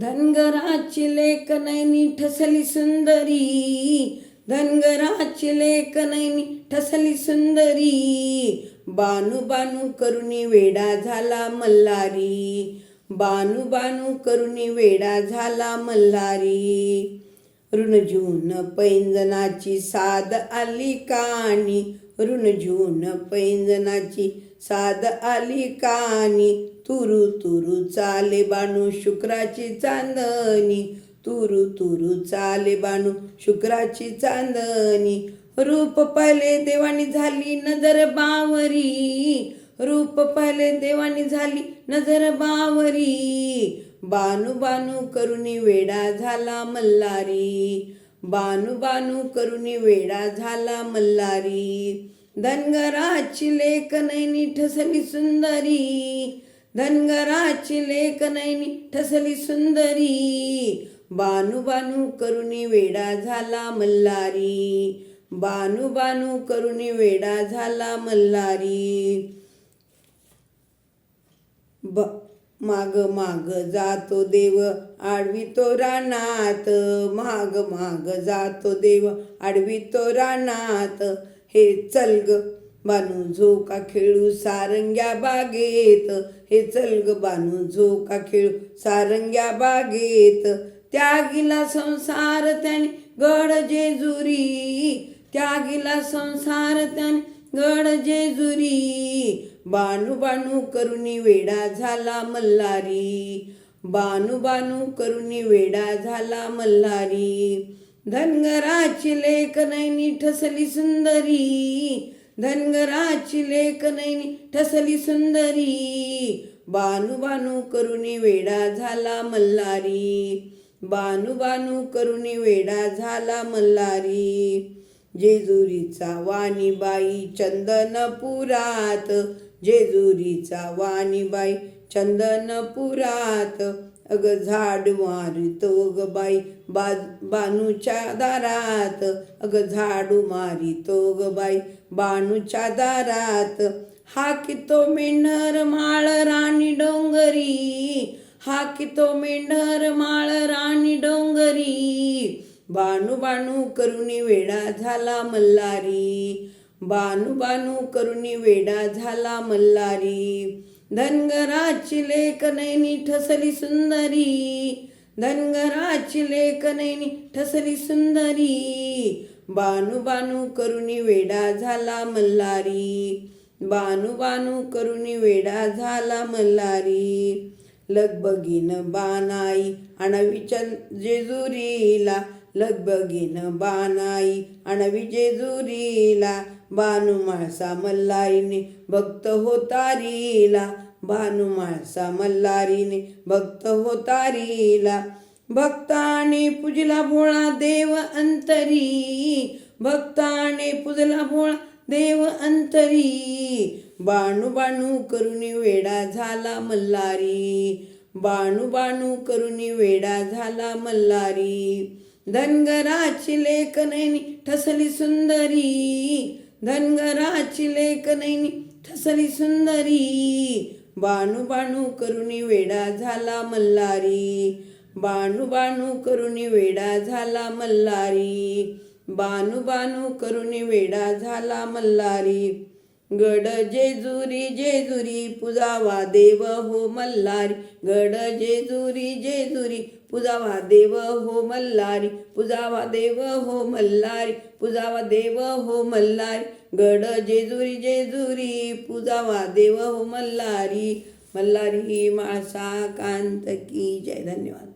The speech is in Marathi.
धनगराची लेख नैनी ठसली सुंदरी. धनगराची लेख नैनी ठसली सुंदरी. बानू बानू करुणी वेडा झाला मल्हारी. बानू बानू करुणी वेडा झाला मल्हारी. ऋणजून पैंजनाची साद आली काणी. ऋणजून पैंजनाची साध आली कानी. तुरु तुरु चाले बाणू शुक्राची चांदणी. तुरु तुरु चाले बाणू शुक्राची चांदणी. रूप पाहिले देवानी झाली नजर बावरी. रूप पाहिले देवानी झाली नजर बावरी. बानू बानू करुणी वेडा झाला मल्हारी. बानू बानू करुणी वेडा झाला मल्हारी. धनगराची लेख नैनी ठसली सुंदरी. धनगराची लेक नैनी ठसली सुंदरी. बानू बानू करुणी वेडा झाला मल्हारी. बानू बानू करुणी वेडा झाला मल्हारी. ब माग माग जातो देव आडवितो रानात. माग माग जातो देव आडवितो रानात. हे चल ग बानू झोका खेळू सारंग्या बागेत. हे चल ग बानू झोका खेळू सारंग्या बागेत. त्यागीला संसार त्याने गड जेजुरी. त्यागीला संसार त्याने गड जेजुरी बानू बानू करुणी वेडा झाला मल्हारी. बानू बानू करुणी वेडा झाला मल्हारी. धनगराची लेख नैनी ठसली सुंदरी. धनगराची लेक नैनी ठसली सुंदरी. बानू बानू करुणी वेडा झाला मल्हारी. बानू बानू करुणी वेडा झाला मल्हारी. जेजुरीचा वाणीबाई चंदनपुरात जेजुरीचा वाणीबाई चंदनपुरात. अग झाड मारितो ग बाई बाज बानूच्या दारात. अग झाडू मारितो ग बाई बानूच्या दारात. हा कितो मेंढर माळ राणी डोंगरी. हा कितो मेंढर माळ राणी डोंगरी. बानू बानू करुणी वेडा झाला मल्हारी. बानू बानू करुणी वेडा झाला मल्हारी. धनगराची लेक नैनी ठसली सुंदरी. धनगराची लेक नैनी ठसली सुंदरी. बानू बानू करुणी वेडा झाला मल्हारी. बानू बानू करुणी वेडा झाला मल्हारी. लगबगीन बानाई आणवी चंद जेजुरीला. लगबगीन बानाई आणवी जुरीला बानू माळसा मल्हारीने भक्त होतारीला बानू माळसा मल्हारीने भक्त होतारीला भक्ताने पुजला भोळा देव अंतरी. भक्ताने पुजला भोळा देव अंतरी. बाणू बाणू करुणी वेडा झाला मल्हारी बाणू बाणू करुणी वेडा झाला मल्हारी धनगराची लेक नैनी ठसली सुंदरी. धनगराची लेक नैनी ठसली सुंदरी. बाणू बाणू करुणी वेडा झाला मल्हारी. बाणू बाणू करुणी वेडा झाला मल्हारी. बाणू बाणू करुणी वेडा झाला मल्हारी. गड जेजुरी जेजुरी पुजावा देव हो मल्हारी. गड जेजुरी जेजुरी पुजावा देव हो मल्हारी. पुजावा देव हो मल्हारी. पुजावा देव हो मल्हारी. गड जेजुरी जेजुरी पुजावा देव हो मल्हारी. मल्हारी माळसा कांत की जय. धन्यवाद.